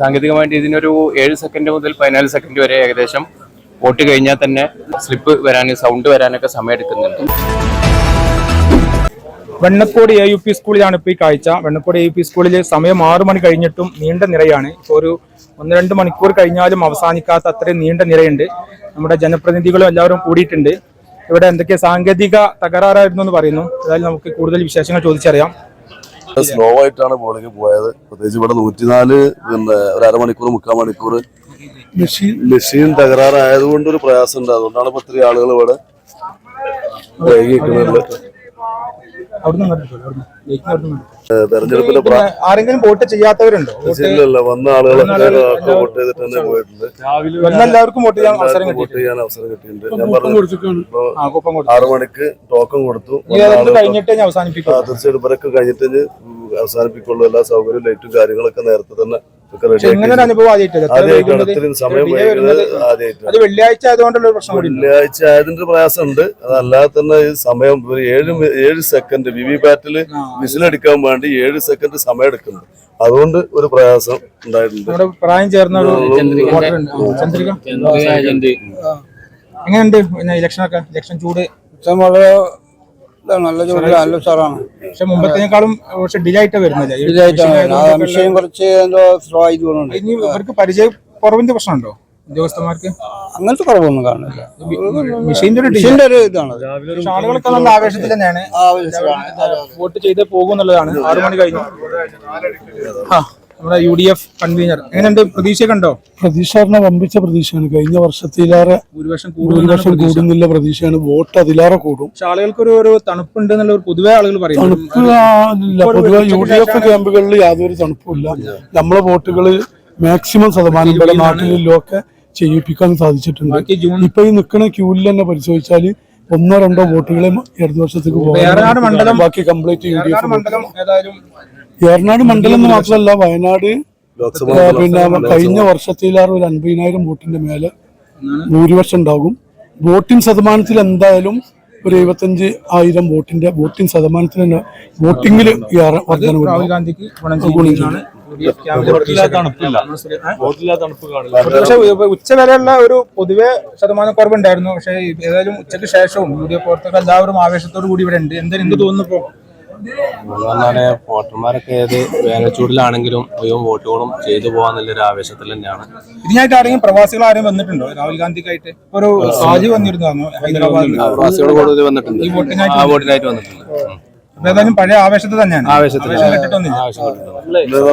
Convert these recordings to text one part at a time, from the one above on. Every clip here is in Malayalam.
സാങ്കേതികമായിട്ട് ഇതിനൊരു ഏഴ് സെക്കൻഡ് മുതൽ പതിനാല് സെക്കൻഡ് വരെ ഏകദേശം വോട്ട് കഴിഞ്ഞാൽ തന്നെ സ്ലിപ്പ് വരാൻ സൗണ്ട് വരാനൊക്കെ സമയം എടുക്കുന്നുണ്ട് വെണ്ണക്കോട് എ യു പി സ്കൂളിലാണ് ഇപ്പോൾ ഈ കാഴ്ച. വെണ്ണക്കോട് എ യു പി സ്കൂളിൽ സമയം ആറു മണി കഴിഞ്ഞിട്ടും നീണ്ട നിരയാണ്. ഇപ്പോൾ ഒരു ഒന്ന് രണ്ട് മണിക്കൂർ കഴിഞ്ഞാലും അവസാനിക്കാത്ത അത്രയും നീണ്ട നിരയുണ്ട്. നമ്മുടെ ജനപ്രതിനിധികളും എല്ലാവരും കൂടിയിട്ടുണ്ട്. ഇവിടെ എന്തൊക്കെ സാങ്കേതിക തകരാറായിരുന്നു എന്ന് പറയുന്നു. അതായത് നമുക്ക് കൂടുതൽ വിശേഷങ്ങൾ ചോദിച്ചറിയാം. സ്ലോ ആയിട്ടാണ് ബോളിംഗ് പോയത്. പ്രത്യേകിച്ച് ഇവിടെ നൂറ്റിനാല് പിന്നെ ഒരു അരമണിക്കൂർ മുക്കാൽ മണിക്കൂർ മെഷീൻ മെഷീൻ തകരാറായതുകൊണ്ട് ഒരു പ്രയാസം ഉണ്ട് അതുകൊണ്ടാണ് ഇപ്പൊ ഒത്തിരി ആളുകൾ ഇവിടെ ആരെങ്കിലും വോട്ട് ചെയ്യാത്തവരുണ്ടോ? വോട്ട് ഇല്ലല്ല വന്ന ആളുകളൊക്കെ വോട്ട് ചെയ്തിട്ട് തന്നെ പോയിട്ടുണ്ട്. വന്ന എല്ലാവർക്കും വോട്ട് ചെയ്യാൻ അവസരം വോട്ട് ചെയ്യാൻ അവസരം കിട്ടിയിട്ടുണ്ട്. ഞാൻ പറഞ്ഞു ആറു മണിക്ക് ടോക്കൺ കൊടുത്തു. കഴിഞ്ഞിട്ട് അവസാനിപ്പിക്കും. തീർച്ചയായിട്ടും ഇവരൊക്കെ കഴിഞ്ഞിട്ട് അവസാനിപ്പിക്കുള്ളൂ. എല്ലാ സൗകര്യവും ലൈറ്റും കാര്യങ്ങളൊക്കെ നേരത്തെ തന്നെ വെള്ളിയാഴ്ച ആയതുകൊണ്ടുള്ള ഒരു പ്രശ്നം. വെള്ളിയാഴ്ച ആയതിന്റെ പ്രയാസമുണ്ട്. അതല്ലാതെ തന്നെ ഈ സമയം ഒരു ഏഴ് ഏഴ് സെക്കൻഡ് വി വി പാറ്റിൽ വിസിലടിക്കാൻ വേണ്ടി ഏഴ് സെക്കൻഡ് സമയം എടുക്കുന്നു അതുകൊണ്ട് ഒരു പ്രയാസം ഉണ്ടായിട്ടുണ്ട്. പ്രായം ചേർന്ന. എങ്ങനെയുണ്ട് പിന്നെ ഇലക്ഷൻ ചൂട്? വളരെ നല്ല ജോലി നല്ല സാറാണ് പക്ഷെ മുമ്പത്തേക്കാളും പക്ഷെ ഡിലേ ആയിട്ട് വിഷയം കുറച്ച് എന്തോ സ്ലോ ആയി തോന്നുന്നുണ്ട്. ഇനി അവർക്ക് പരിചയ കുറവിന്റെ പ്രശ്നമുണ്ടോ? ഉദ്യോഗസ്ഥന്മാർക്ക്? അങ്ങനത്തെ കുറവൊന്നും കാണില്ല മെഷീന്റെ ഒരു ഇതാണ്. ആളുകളൊക്കെ നല്ല ആവേശത്തിൽ തന്നെയാണ്. വോട്ട് ചെയ്ത് പോകും എന്നുള്ളതാണ്. ആറു മണി കഴിഞ്ഞു. നമ്മുടെ യു ഡി എഫ് കൺവീനർ എങ്ങനെയുണ്ട്? പ്രതീക്ഷ കണ്ടോ പ്രതീക്ഷ വമ്പിച്ച പ്രതീക്ഷയാണ്. കഴിഞ്ഞ വർഷത്തിലേറെ ഭൂരിപക്ഷം കൂടുന്നില്ല പ്രതീക്ഷയാണ്. വോട്ട് അതിലേറെ കൂടും. പക്ഷെ ആളുകൾക്ക് ഒരു ഒരു തണുപ്പുണ്ട് എന്നുള്ള ഒരു പൊതുവെ ആളുകൾ ഇല്ല. പൊതുവെ യു ഡി എഫ് ക്യാമ്പുകളിൽ യാതൊരു തണുപ്പുമില്ല നമ്മളെ വോട്ടുകൾ മാക്സിമം ശതമാനം ഇവിടെ നാട്ടിലൊക്കെ ചെയ്യിപ്പിക്കാൻ സാധിച്ചിട്ടുണ്ട്. ഇപ്പൊ ഈ നിൽക്കുന്ന ക്യൂവിൽ തന്നെ പരിശോധിച്ചാൽ ഒന്നോ രണ്ടോ വോട്ടുകളെ ഇടതു വർഷത്തേക്ക് ബാക്കി complete U D Eranad F Eranad മണ്ഡലം എന്ന് മാത്രമല്ല വയനാട് പിന്നെ കഴിഞ്ഞ വർഷത്തിലാറ് ഒരു അൻപതിനായിരം വോട്ടിന്റെ മേലെ ഭൂരിപക്ഷം ഉണ്ടാകും. വോട്ടിംഗ് ശതമാനത്തിൽ എന്തായാലും ഒരു എഴുപത്തഞ്ച് ആയിരം വോട്ടിന്റെ വോട്ടിംഗ് ശതമാനത്തിൽ തന്നെ വോട്ടിംഗിൽ ഗാന്ധിക്ക് ഗുണം. പക്ഷെ ഉച്ച വരെയുള്ള ഒരു പൊതുവെ ശതമാനം കുറവുണ്ടായിരുന്നു. പക്ഷെ ഏതായാലും ഉച്ചയ്ക്ക് ശേഷവും യു ഡി എഫ് പ്രവർത്തകർ എല്ലാവരും ആവേശത്തോടു കൂടി ഇവിടെ ഉണ്ട്. എന്തായാലും എന്ത് തോന്നുന്നു ഇപ്പോ? അതുകൊണ്ടാണ് വോട്ടർമാരൊക്കെ ഏത് വേനൽച്ചൂടിലാണെങ്കിലും മുഴുവൻ വോട്ടുകളും ചെയ്തു പോകാന്നുള്ളൊരു ആവേശത്തിൽ തന്നെയാണ്. ഇതിനായിട്ട് ആരെങ്കിലും പ്രവാസികൾ ആരെയും വന്നിട്ടുണ്ടോ? രാഹുൽ ഗാന്ധിക്കായിട്ട്? ഒരു സാജി വന്നിരുന്നു ഹൈദരാബാദിൽ. പ്രവാസികൾ കൂടുതൽ വന്നിട്ടുണ്ട്. വോട്ടിനായിട്ട് ആ വോട്ടിനായിട്ട് വന്നിട്ടുണ്ട്. ഏതായാലും പഴയ ആവേശത്തിൽ തന്നെയാണ്. ആവേശത്തിൽ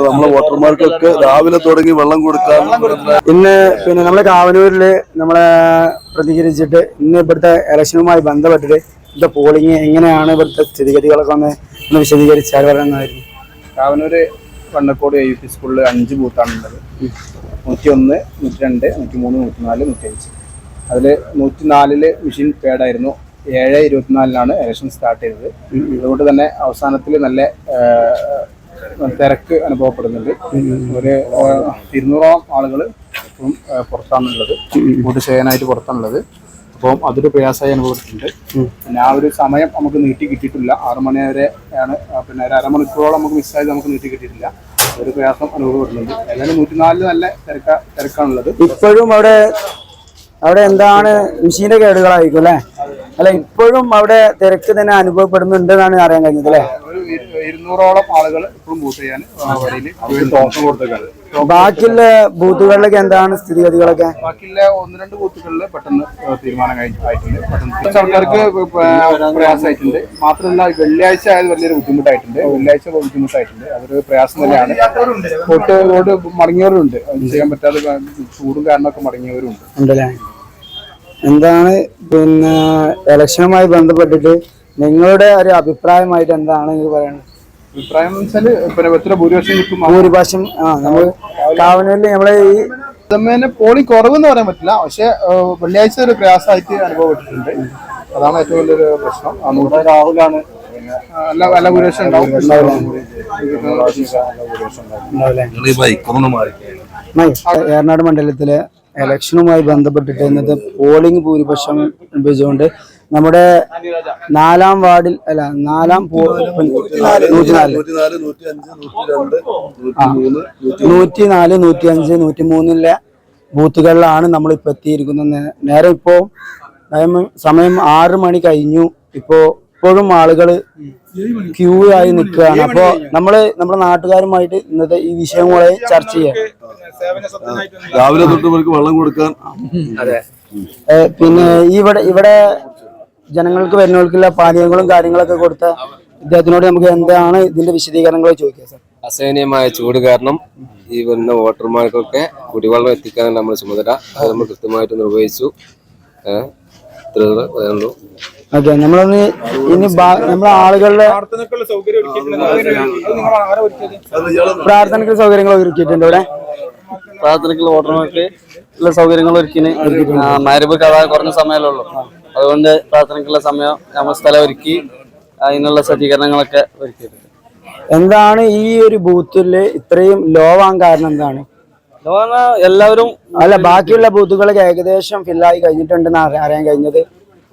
നമ്മളെ വോട്ടർമാർക്കൊക്കെ രാവിലെ തുടങ്ങി വെള്ളം കൊടുക്കാൻ ഇന്ന് പിന്നെ നമ്മളെ കാവനൂരിൽ നമ്മളെ പ്രതികരിച്ചിട്ട് ഇന്ന് ഇവിടുത്തെ ഇലക്ഷനുമായി ബന്ധപ്പെട്ടിട്ട് ഇവിടുത്തെ പോളിംഗ് എങ്ങനെയാണ് ഇവിടുത്തെ സ്ഥിതിഗതികളൊക്കെ ഒന്ന് ഒന്ന് വിശദീകരിച്ചാൽ പറയുന്നതായിരുന്നു കാവനൂര് വണ്ണക്കോട് യു പി സ്കൂളിൽ അഞ്ച് ബൂത്താണുള്ളത്. നൂറ്റി ഒന്ന് നൂറ്റി രണ്ട് നൂറ്റി മൂന്ന് നൂറ്റി നാല് നൂറ്റി അഞ്ച് അതിൽ നൂറ്റി നാലിൽ മെഷീൻ പേഡായിരുന്നു ഏഴ് ഇരുപത്തിനാലിനാണ് ഇലക്ഷൻ സ്റ്റാർട്ട് ചെയ്തത്. അതുകൊണ്ട് തന്നെ അവസാനത്തിൽ നല്ല തിരക്ക് അനുഭവപ്പെടുന്നുണ്ട്. ഒരു ഇരുന്നൂറോളം ആളുകൾ ഇപ്പം പുറത്താണുള്ളത്. വോട്ട് ചെയ്യാനായിട്ട് പുറത്താണുള്ളത്. അപ്പം അതൊരു പ്രയാസമായി അനുഭവപ്പെട്ടിട്ടുണ്ട്. പിന്നെ ആ ഒരു സമയം നമുക്ക് നീട്ടി കിട്ടിയിട്ടില്ല. ആറുമണി വരെ ആണ് പിന്നെ ഒരു അരമണിക്കൂറോളം നമുക്ക് മിസ്സായത് നമുക്ക് നീട്ടി കിട്ടിയിട്ടില്ല. ഒരു പ്രയാസം അനുഭവപ്പെടുന്നുണ്ട്. ഏതായാലും നൂറ്റിനാലിൽ നല്ല തിരക്ക തിരക്കാണുള്ളത്. ഇപ്പോഴും അവിടെ അവിടെ എന്താണ് മെഷീന്റെ കേടുകളായിരിക്കും അല്ലെ? അല്ല ഇപ്പോഴും അവിടെ തിരക്ക് തന്നെ അനുഭവപ്പെടുന്നുണ്ട് എന്നാണ് അറിയാൻ കഴിഞ്ഞത് അല്ലെ? ഇരുന്നൂറോളം ആളുകൾ ഇപ്പോഴും ബൂത്ത് ചെയ്യാൻ ബാക്കിയുള്ള ബൂത്തുകളിലൊക്കെ എന്താണ് സ്ഥിതിഗതികളൊക്കെ? ബാക്കിയുള്ള ഒന്ന് രണ്ട് ബൂത്തുകളിൽ പെട്ടെന്ന് തീരുമാനം കഴിഞ്ഞു ആയിട്ടുണ്ട്. ആൾക്കാർക്ക് പ്രയാസമായിട്ടുണ്ട്. മാത്രമല്ല വെള്ളിയാഴ്ച ആയത് വലിയൊരു ബുദ്ധിമുട്ടായിട്ടുണ്ട്. വെള്ളിയാഴ്ച ബുദ്ധിമുട്ടായിട്ടുണ്ട്. അതൊരു പ്രയാസം തന്നെയാണ്. വോട്ട് റോഡ് മടങ്ങിയവരുണ്ട്. ചെയ്യാൻ പറ്റാതെ ചൂടും കാരണമൊക്കെ മടങ്ങിയവരുണ്ട്. ഉണ്ടല്ലേ? എന്താണ് പിന്നെ ഇലക്ഷനുമായി ബന്ധപ്പെട്ടിട്ട് നിങ്ങളുടെ ഒരു അഭിപ്രായമായിട്ട് എന്താണ് നിങ്ങൾ പറയുന്നത് അഭിപ്രായം വെച്ചാൽ പിന്നെ എത്ര ഭൂരിപക്ഷം കിട്ടും. ഭൂരിപക്ഷം ആ നമ്മൾ കാവനൂരിൽ നമ്മളെ ഈ തന്നെ പോളിംഗ് കുറവെന്ന് പറയാൻ പറ്റില്ല. പക്ഷെ വെള്ളിയാഴ്ച ഒരു പ്രയാസമായിട്ട് അനുഭവപ്പെട്ടിട്ടുണ്ട്. അതാണ് ഏറ്റവും വലിയൊരു പ്രശ്നം. രാഹുലാണ്. ഭൂരിപക്ഷം ഉണ്ടാവും. ഏറനാട് മണ്ഡലത്തിലെ ഇലക്ഷനുമായി ബന്ധപ്പെട്ടിട്ട് ഇന്നത്തെ പോളിംഗ് ഭൂരിപക്ഷം ഉപയോഗിച്ചുകൊണ്ട് നമ്മുടെ നാലാം വാർഡിൽ അല്ല നാലാം നൂറ്റിനാല് നൂറ്റിനാല് നൂറ്റി നാല് നൂറ്റി അഞ്ച് നൂറ്റി മൂന്നിലെ ബൂത്തുകളിലാണ് നമ്മൾ ഇപ്പൊ എത്തിയിരിക്കുന്നത് നേരെ ഇപ്പോ സമയം- സമയം ആറ് മണി കഴിഞ്ഞു. ഇപ്പോ ഇപ്പോഴും ആളുകൾ ക്യൂ ആയി നിൽക്കുകയാണ് അപ്പോ നമ്മൾ നമ്മുടെ നാട്ടുകാരുമായിട്ട് ഇന്നത്തെ ഈ വിഷയങ്ങളെ ചർച്ച ചെയ്യാം. രാവിലെ തൊട്ട് ഇവർക്ക് വെള്ളം കൊടുക്കാൻ അതെ. പിന്നെ ഇവിടെ ഇവിടെ ജനങ്ങൾക്ക് വരുന്നവർക്കുള്ള പാനീയങ്ങളും കാര്യങ്ങളൊക്കെ കൊടുത്ത ഇദ്ദേഹത്തിനോട് നമുക്ക് എന്താണ് ഇതിന്റെ വിശദീകരണങ്ങൾ ചോദിക്കാം സാർ? അസഹനീയമായ ചൂട് കാരണം ഈ വരുന്ന വോട്ടർമാർക്കൊക്കെ കുടിവെള്ളം എത്തിക്കാനാണ് നമ്മുടെ ചുമതല അത് നമ്മൾ കൃത്യമായിട്ട് നിർവഹിച്ചു. ഏഹ് ഇത്രേ പറയാനുള്ളൂ ഓക്കെ നമ്മളൊന്ന് ഇനി നമ്മളെ ആളുകളുടെ പ്രാർത്ഥനക്കുള്ള സൗകര്യങ്ങൾ ഒരുക്കിയിട്ടുണ്ട്. ഇവിടെ. പ്രാർത്ഥനയ്ക്കുള്ള വോട്ടർമാർക്ക് ഉള്ള സൗകര്യങ്ങൾ ഒരുക്കിന് മരുവ് കഥ കുറഞ്ഞ സമയമല്ലേ ഉള്ളു. അതുകൊണ്ട് പ്രാർത്ഥനയ്ക്കുള്ള സമയം നമ്മൾ സ്ഥലം ഒരുക്കി അതിനുള്ള സജ്ജീകരണങ്ങളൊക്കെ ഒരുക്കിയിട്ടുണ്ട്. എന്താണ് ഈ ഒരു ബൂത്തിൽ ഇത്രയും ലോ ആകാൻ കാരണം എന്താണ്? ലോവാ എല്ലാവരും അല്ല ബാക്കിയുള്ള ബൂത്തുകളൊക്കെ ഏകദേശം ഫില്ലായി കഴിഞ്ഞിട്ടുണ്ടെന്ന് അറിയാൻ കഴിഞ്ഞത്.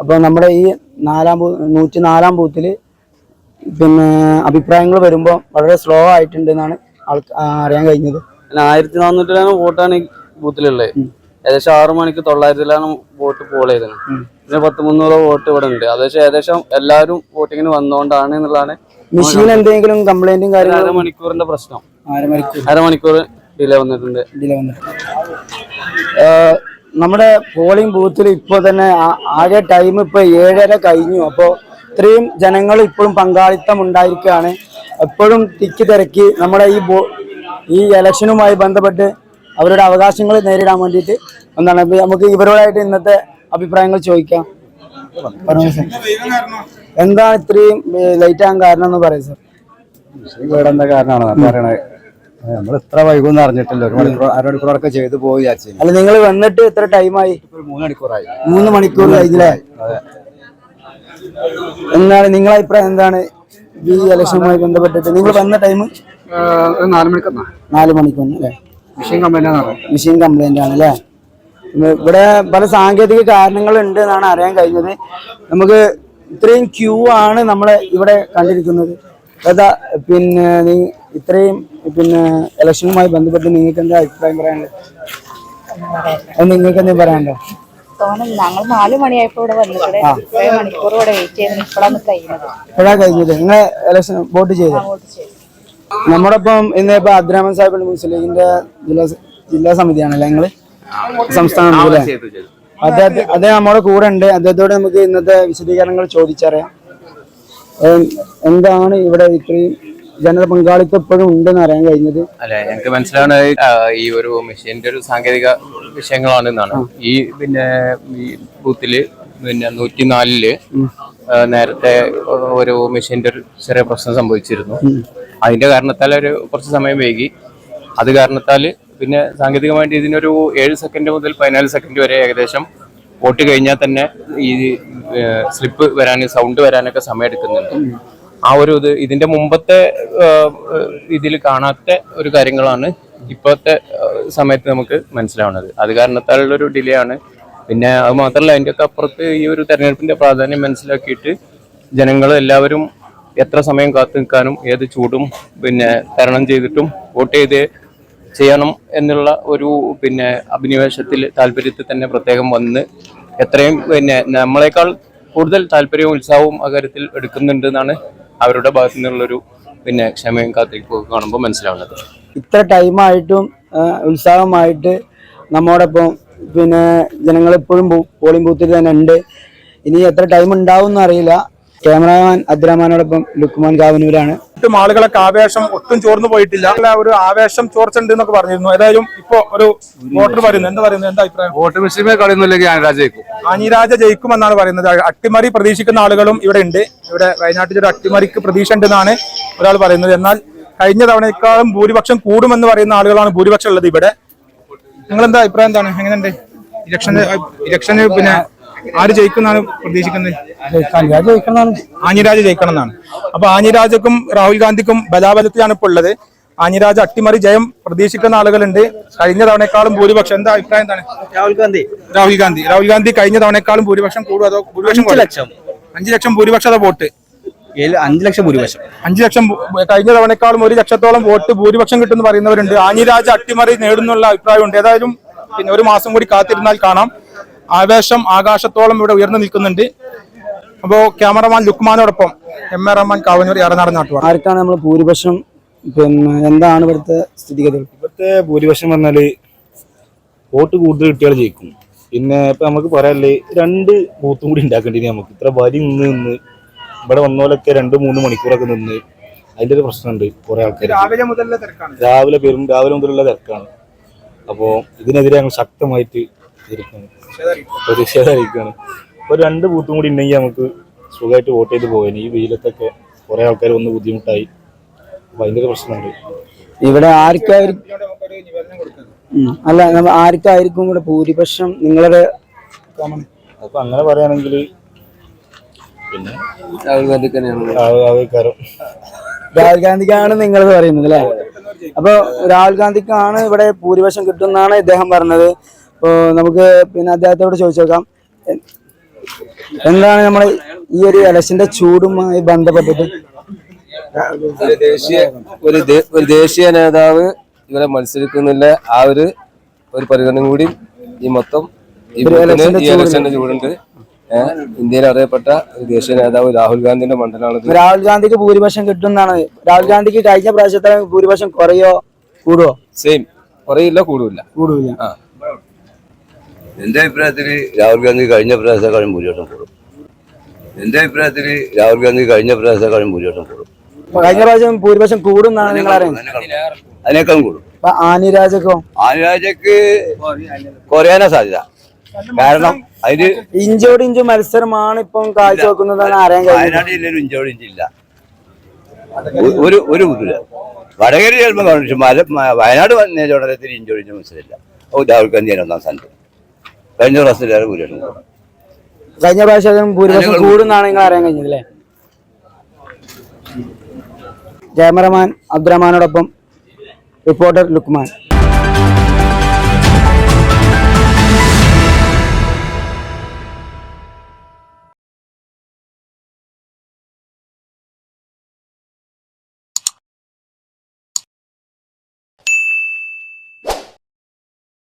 അപ്പോൾ നമ്മുടെ ഈ നാലാം നൂറ്റി നാലാം ബൂത്തിൽ പിന്നെ അഭിപ്രായങ്ങൾ വരുമ്പോൾ വളരെ സ്ലോ ആയിട്ടുണ്ട് എന്നാണ് അറിയാൻ കഴിഞ്ഞത്. പിന്നെ ആയിരത്തി നാനൂറ്റിലാണ് വോട്ടാണ് ഈ ബൂത്തിലുള്ളത് ഏകദേശം ആറു മണിക്ക് തൊള്ളായിരത്തിലാണ് വോട്ട് പോൾ ചെയ്തത്. പിന്നെ പത്ത് മുന്നൂറ് വോട്ട് ഇവിടെ ഉണ്ട്. ഏകദേശം ഏകദേശം എല്ലാവരും വോട്ടിങ്ങിന് വന്നുകൊണ്ടാണ് എന്നുള്ളതാണ് മെഷീൻ എന്തെങ്കിലും കംപ്ലൈന്റും കാര്യങ്ങളും അരമണിക്കൂറിന്റെ പ്രശ്നം. അരമണിക്കൂർ. ഡിലേ വന്നിട്ടുണ്ട്. ഡിലേ വന്നിട്ടുണ്ട്. നമ്മുടെ പോളിംഗ് ബൂത്തിൽ ഇപ്പോൾ തന്നെ ആകെ ടൈം ഇപ്പോൾ ഏഴര കഴിഞ്ഞു. അപ്പോൾ ഇത്രയും ജനങ്ങൾ ഇപ്പോഴും പങ്കാളിത്തം ഉണ്ടായിരിക്കുകയാണ്. എപ്പോഴും തിക്കി തിരക്കി നമ്മുടെ ഈ ബോ ഈ ഇലക്ഷനുമായി ബന്ധപ്പെട്ട് അവരുടെ അവകാശങ്ങൾ നേരിടാൻ വേണ്ടിയിട്ട് എന്താണ് നമുക്ക് ഇവരോടായിട്ട് ഇന്നത്തെ അഭിപ്രായങ്ങൾ ചോദിക്കാം. എന്താണ് ഇത്രയും ലേറ്റ് ആകാൻ കാരണം എന്ന് പറയും സർ ഇവിടെ കാരണമാണ്? പറയണത് നമ്മൾ ഇത്ര വൈകുമെന്ന് അറിഞ്ഞിട്ടില്ല. ഒരു മണിക്കൂർ അരമണിക്കൂറൊക്കെ ചെയ്തു പോയി അല്ല നിങ്ങൾ വന്നിട്ട് എത്ര ടൈമായി? മൂന്ന് മണിക്കൂറായി മൂന്ന് മണിക്കൂർ കഴിഞ്ഞില്ലേ എന്താണ് നിങ്ങളെ അഭിപ്രായം എന്താണ്? ഈ ഇലക്ഷനുമായി ബന്ധപ്പെട്ടിട്ട് നിങ്ങൾ വന്ന ടൈം നാല് മണിക്ക് നാല് മണിക്ക് വന്നു അല്ലേ? മെഷീൻ കംപ്ലൈന്റ് മെഷീൻ കംപ്ലൈന്റ് ആണ് അല്ലേ? ഇവിടെ പല സാങ്കേതിക കാരണങ്ങൾ ഉണ്ട് എന്നാണ് അറിയാൻ കഴിഞ്ഞത്. നമുക്ക് ഇത്രയും ക്യൂ ആണ് നമ്മൾ ഇവിടെ കണ്ടിരിക്കുന്നത്. അതാ പിന്നെ ഇത്രയും പിന്നെ ഇലക്ഷനുമായി ബന്ധപ്പെട്ട് നിങ്ങൾക്ക് എന്താ അഭിപ്രായം പറയാനുള്ളത്? അത് നിങ്ങൾക്ക് എന്താ പറയാനുണ്ടോ? തോന്നുന്നു. ഞങ്ങൾ നാല് മണിയായപ്പോ ഇവിടെ വന്നിട്ട് ഒരു മണിക്കൂർ ഇവിടെ വെയിറ്റ് ചെയ്ത് ഇപ്പോഴാണ് കഴിയുന്നത് എപ്പോഴാ കഴിഞ്ഞത്. നിങ്ങൾ ഇലക്ഷൻ വോട്ട് ചെയ്തോ? ചെയ്തു. നമ്മോടൊപ്പം ഇന്ന് ഇപ്പൊ അബ്ദുറഹ്മാൻ സാഹിബ് മുസ്ലിം ലീഗിന്റെ ജില്ലാ ജില്ലാ സമിതിയാണല്ലേ നിങ്ങൾ? സംസ്ഥാനം അദ്ദേഹത്തെ അദ്ദേഹം നമ്മുടെ കൂടെ ഉണ്ട്. അദ്ദേഹത്തോട് നമുക്ക് ഇന്നത്തെ വിശദീകരണങ്ങൾ ചോദിച്ചറിയാം. എന്താണ് ഇവിടെ ഇത്രയും ജനത പങ്കാളിത്തം ഇപ്പോഴും ഉണ്ടെന്ന് അറിയാൻ കഴിഞ്ഞത്. അല്ല ഞങ്ങൾക്ക് മനസ്സിലാണ് ഈ ഒരു മെഷീന്റെ ഒരു സാങ്കേതിക വിഷയങ്ങളാണെന്നാണ് ഈ പിന്നെ ഈ ബൂത്തിൽ പിന്നെ നൂറ്റിനാലിൽ നാലിൽ നേരത്തെ ഒരു മെഷീന്റെ ഒരു ചെറിയ പ്രശ്നം സംഭവിച്ചിരുന്നു. അതിന്റെ കാരണത്താൽ ഒരു കുറച്ച് സമയം വൈകി. അത് കാരണത്താൽ പിന്നെ സാങ്കേതികമായിട്ട് ഇതിനൊരു ഏഴ് സെക്കൻഡ് മുതൽ പതിനാല് സെക്കൻഡ് വരെ ഏകദേശം വോട്ട് കഴിഞ്ഞാൽ തന്നെ ഈ സ്ലിപ്പ് വരാൻ സൗണ്ട് വരാനൊക്കെ സമയം എടുക്കുന്നുണ്ട് ആ ഒരു ഇത് ഇതിന്റെ മുമ്പത്തെ ഇതിൽ കാണാത്ത ഒരു കാര്യങ്ങളാണ് ഇപ്പോഴത്തെ സമയത്ത് നമുക്ക് മനസ്സിലാവുന്നത്. അത് കാരണത്താലുള്ള ഒരു ഡിലേ ആണ്. പിന്നെ അത് മാത്രമല്ല അതിന്റെ ഒക്കെ അപ്പുറത്ത് ഈ ഒരു തെരഞ്ഞെടുപ്പിന്റെ പ്രാധാന്യം മനസ്സിലാക്കിയിട്ട് ജനങ്ങൾ എല്ലാവരും എത്ര സമയം കാത്തു നിൽക്കാനും ഏത് ചൂടും പിന്നെ തരണം ചെയ്തിട്ടും വോട്ട് ചെയ്ത് ചെയ്യണം എന്നുള്ള ഒരു പിന്നെ അഭിനിവേശത്തിൽ താല്പര്യത്തിൽ തന്നെ പ്രത്യേകം വന്ന് എത്രയും പിന്നെ നമ്മളെക്കാൾ കൂടുതൽ താല്പര്യവും ഉത്സാഹവും അക്കാര്യത്തിൽ എടുക്കുന്നുണ്ട് എന്നാണ് അവരുടെ ഭാഗത്തു നിന്നുള്ളൊരു പിന്നെ ക്ഷമയും കാത്തിരിപ്പൊക്കെ കാണുമ്പോൾ മനസ്സിലാവുന്നത്. ഇത്ര ടൈമായിട്ടും ഉത്സാഹമായിട്ട് നമ്മോടൊപ്പം പിന്നെ ജനങ്ങൾ എപ്പോഴും പോളിംഗ് ബൂത്തിൽ തന്നെ ഉണ്ട്. ഇനി എത്ര ടൈം ഉണ്ടാവും എന്ന് അറിയില്ല. ക്യാമറാമാൻ അബ്ദുറഹ്മാനോടൊപ്പം ലുക്മാൻ കാവനൂരാണ്. ഒട്ടും ആളുകളൊക്കെ ആവേശം ഒട്ടും ചോർന്നു പോയിട്ടില്ല. അല്ല, ഒരു ആവേശം ചോർച്ചുണ്ട് എന്നൊക്കെ പറഞ്ഞിരുന്നു. ഏതായാലും ഇപ്പൊ ഒരു വോട്ടർ പറയുന്നു. എന്താ പറയുന്നത്? എന്താ അഭിപ്രായം? വോട്ട് മെഷീമേ കളിയൊന്നുമില്ലെങ്കിൽ അനിരാജ ജയിക്കും. അനിരാജ ജയിക്കുമെന്നാണ് പറയുന്നത്. അട്ടിമറി പ്രതീക്ഷിക്കുന്ന ആളുകളും ഇവിടെ ഉണ്ട്. ഇവിടെ വയനാട്ടിൽ ഒരു അട്ടിമറിക്ക് പ്രതീക്ഷ ഉണ്ടെന്നാണ് ഒരാൾ പറയുന്നത്. എന്നാൽ കഴിഞ്ഞ തവണയേക്കാളും ഭൂരിപക്ഷം കൂടുമെന്ന് പറയുന്ന ആളുകളാണ് ഭൂരിപക്ഷം ഉള്ളത് ഇവിടെ. നിങ്ങൾ എന്താ അഭിപ്രായം എന്താണ്? എങ്ങനെയുണ്ട്? ഇലക്ഷന് ഇലക്ഷന് പിന്നെ ആര് ജയിക്കുന്നാണ് പ്രതീക്ഷിക്കുന്നത്? ആഞ്ഞിരാജ് ജയിക്കണം എന്നാണ് അപ്പൊ ആഞ്ഞിരാജക്കും രാഹുൽ ഗാന്ധിക്കും ബലാബലത്തിലാണ് ഇപ്പോൾ ഉള്ളത്. ആഞ്ഞിരാജ് അട്ടിമറി ജയം പ്രതീക്ഷിക്കുന്ന ആളുകളുണ്ട്. കഴിഞ്ഞ തവണക്കാളും ഭൂരിപക്ഷം. എന്താ അഭിപ്രായം എന്താണ്? രാഹുൽ ഗാന്ധി. രാഹുൽ ഗാന്ധി. രാഹുൽ ഗാന്ധി കഴിഞ്ഞ തവണക്കാളും ഭൂരിപക്ഷം കൂടും അതോ ഭൂരിപക്ഷം അഞ്ചു ലക്ഷം. അഞ്ച് ലക്ഷം ഭൂരിപക്ഷത വോട്ട്? അഞ്ചു ലക്ഷം ഭൂരിപക്ഷം. അഞ്ചു ലക്ഷം കഴിഞ്ഞ തവണക്കാളും ഒരു ലക്ഷത്തോളം വോട്ട് ഭൂരിപക്ഷം കിട്ടുമെന്ന് പറയുന്നവരുണ്ട്. ആഞ്ഞിരാജ് അട്ടിമറി നേടുന്നുള്ള അഭിപ്രായമുണ്ട്. ഏതായാലും പിന്നെ ഒരു മാസം കൂടി കാത്തിരുന്നാൽ കാണാം. ആവേശം ആകാശത്തോളം ഇവിടെ ഉയർന്നു നിൽക്കുന്നുണ്ട്. അപ്പോ ക്യാമറമാൻ ലുക്മാനോടൊപ്പം എം എ റഹ്മാൻ കാവന്നൂർ ഏറനാട് നാട്ടുവാണ്. ആർക്കാണ് നമ്മൾ ഭൂരിപക്ഷം? പിന്നെ എന്താണ് ഇവിടുത്തെ സ്ഥിതിഗതികൾ? ഇവിടുത്തെ ഭൂരിപക്ഷം വന്നാൽ വോട്ട് കൂടുതൽ കിട്ടിയാൽ ജയിക്കും. പിന്നെ ഇപ്പൊ നമുക്ക് പറയാല്ലേ രണ്ട് ബൂത്തും കൂടി ഉണ്ടാക്കേണ്ടി നമുക്ക്. ഇത്ര വരി നിന്ന് നിന്ന് ഇവിടെ വന്നോലൊക്കെ രണ്ട് മൂന്ന് മണിക്കൂറൊക്കെ നിന്ന് അതിന്റെ ഒരു പ്രശ്നമുണ്ട് കുറെ ആൾക്കാർ രാവിലെ മുതലുള്ള തിരക്കാണ്. രാവിലെ പേരും രാവിലെ മുതലുള്ള തിരക്കാണ്. അപ്പോൾ ഇതിനെതിരെ ഞങ്ങൾ ശക്തമായിട്ട് എതിർക്കുന്നു പ്രതിഷേധം അറിയിക്കുകയാണ് അപ്പോൾ രണ്ട് ബൂത്തും കൂടി ഉണ്ടെങ്കിൽ നമുക്ക് സുഖമായിട്ട് വോട്ട് ചെയ്ത് പോകാൻ ഈ വെയിലത്തൊക്കെ കുറെ ആൾക്കാർ വന്ന് ബുദ്ധിമുട്ടായി. ഭയങ്കര അതിന്റെ ഒരു പ്രശ്നമുണ്ട്. ഇവിടെ ആർക്കായിരിക്കും. അല്ല നമ്മ ആർക്കായിരിക്കും ഇവിടെ ഭൂരിപക്ഷം നിങ്ങളുടെ അപ്പൊ അങ്ങനെ പറയുകയാണെങ്കിൽ പിന്നെ രാഹുൽ ഗാന്ധി തന്നെയാണ് ആൾക്കാരും രാഹുൽ ഗാന്ധിക്കാണ് നിങ്ങൾ പറയുന്നത് അല്ലേ? അപ്പൊ രാഹുൽ ഗാന്ധിക്കാണ് ഇവിടെ ഭൂരിപക്ഷം കിട്ടുന്നാണ് ഇദ്ദേഹം പറഞ്ഞത്. അപ്പോ നമുക്ക് പിന്നെ അദ്ദേഹത്തോട് ചോദിച്ചേക്കാം. എന്താണ് നമ്മൾ ഈ ഒരു ഇലക്ഷന്റെ ചൂടുമായി ബന്ധപ്പെട്ടിട്ട്? ഒരു ദേശീയ ഒരു ഒരു ദേശീയ നേതാവ് ഇവരെ മത്സരിക്കുന്നില്ല. ആ ഒരു ഒരു പരിഗണന കൂടി ഈ മൊത്തം ഈ ഇലക്ഷന്റെ ചൂടുണ്ട്. ഇന്ത്യയിൽ അറിയപ്പെട്ട ഒരു ദേശീയ നേതാവ് രാഹുൽ ഗാന്ധിന്റെ മണ്ഡലമാണ് രാഹുൽ ഗാന്ധിക്ക് ഭൂരിപക്ഷം കിട്ടുന്നതാണ് രാഹുൽ ഗാന്ധിക്ക് കഴിഞ്ഞ പ്രാവശ്യത്തെ ഭൂരിപക്ഷം കുറയോ കൂടുവോ? സെയിം കുറയില്ല കൂടുമില്ല കൂടൂല ആ. എന്റെ അഭിപ്രായത്തിൽ രാഹുൽ ഗാന്ധി കഴിഞ്ഞ പ്രാവശ്യത്തെക്കാളും ഭൂരിപക്ഷം കൂടും. എന്റെ അഭിപ്രായത്തിൽ രാഹുൽ ഗാന്ധി കഴിഞ്ഞ പ്രാവശ്യത്തെക്കാളും ഭൂരിപക്ഷം കൂടും. കഴിഞ്ഞ പ്രാവശ്യം ഭൂരിപക്ഷം കൂടും എന്നാണ് നിങ്ങൾ അറിയുന്നത്? അതിനേക്കാളും കൂടും. ആനിരാജക്കോ ആനിരാജക്ക് കുറയാനാ സാധ്യത. കാരണം അതിന് ഇഞ്ചോട് ഇഞ്ച് മത്സരമാണ് ഇപ്പം കാഴ്ച വെക്കുന്നത് കഴിയും വയനാട് ജില്ലയിൽ ഇഞ്ചോട് ഇഞ്ചില്ല ഒരു ഒരു ബുദ്ധില്ല വടകര ചിലപ്പോൾ വയനാട് നേരിടത്തിൽ ഇഞ്ചോട് ഇഞ്ച് മത്സരമില്ല. ഓ രാഹുൽ ഗാന്ധി ഒന്നാം സ്ഥാനത്ത്. കഴിഞ്ഞ പ്രാവശ്യത്തിലേറെ ഭൂരിപക്ഷം. കഴിഞ്ഞ പ്രാവശ്യം ഭൂരിപക്ഷം കൂടുന്നാണ് നിങ്ങൾ അറിയാൻ കഴിഞ്ഞത് അല്ലേ ക്യാമറമാൻ അബ്ദുറഹ്മാനോടൊപ്പം റിപ്പോർട്ടർ ലുക്മാൻ